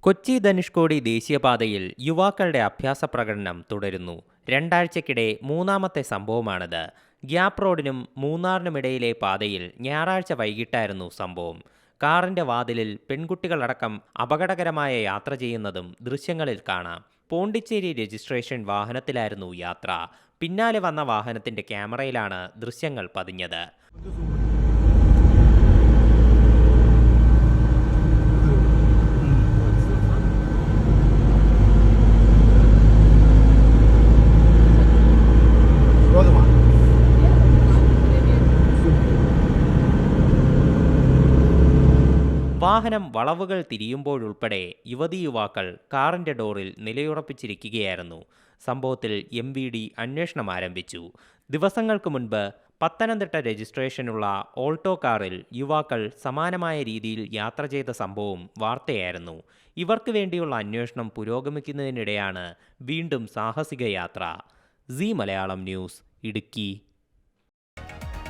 കൊച്ചി ധനുഷ്കോടി ദേശീയപാതയിൽ യുവാക്കളുടെ അഭ്യാസ പ്രകടനം തുടരുന്നു. രണ്ടാഴ്ചക്കിടെ മൂന്നാമത്തെ സംഭവമാണിത്. ഗ്യാപ് റോഡിനും മൂന്നാറിനുമിടയിലെ പാതയിൽ ഞായറാഴ്ച വൈകിട്ടായിരുന്നു സംഭവം. കാറിന്റെ വാതിലിൽ പെൺകുട്ടികളടക്കം അപകടകരമായ യാത്ര ചെയ്യുന്നതും ദൃശ്യങ്ങളിൽ കാണാം. പോണ്ടിച്ചേരി രജിസ്ട്രേഷൻ വാഹനത്തിലായിരുന്നു യാത്ര. പിന്നാലെ വന്ന വാഹനത്തിന്റെ ക്യാമറയിലാണ് ദൃശ്യങ്ങൾ പതിഞ്ഞത്. വാഹനം വളവുകൾ തിരിയുമ്പോഴുൾപ്പെടെ യുവതി യുവാക്കൾ കാറിന്റെ ഡോറിൽ നിലയുറപ്പിച്ചിരിക്കുകയായിരുന്നു. സംഭവത്തിൽ എം വി ഡി അന്വേഷണം ആരംഭിച്ചു. ദിവസങ്ങൾക്ക് മുൻപ് പത്തനംതിട്ട രജിസ്ട്രേഷനുള്ള ഓൾട്ടോ കാറിൽ യുവാക്കൾ സമാനമായ രീതിയിൽ യാത്ര ചെയ്ത സംഭവം വാർത്തയായിരുന്നു. ഇവർക്ക് വേണ്ടിയുള്ള അന്വേഷണം പുരോഗമിക്കുന്നതിനിടെയാണ് വീണ്ടും സാഹസിക യാത്ര. Zee Malayalam news Idukki.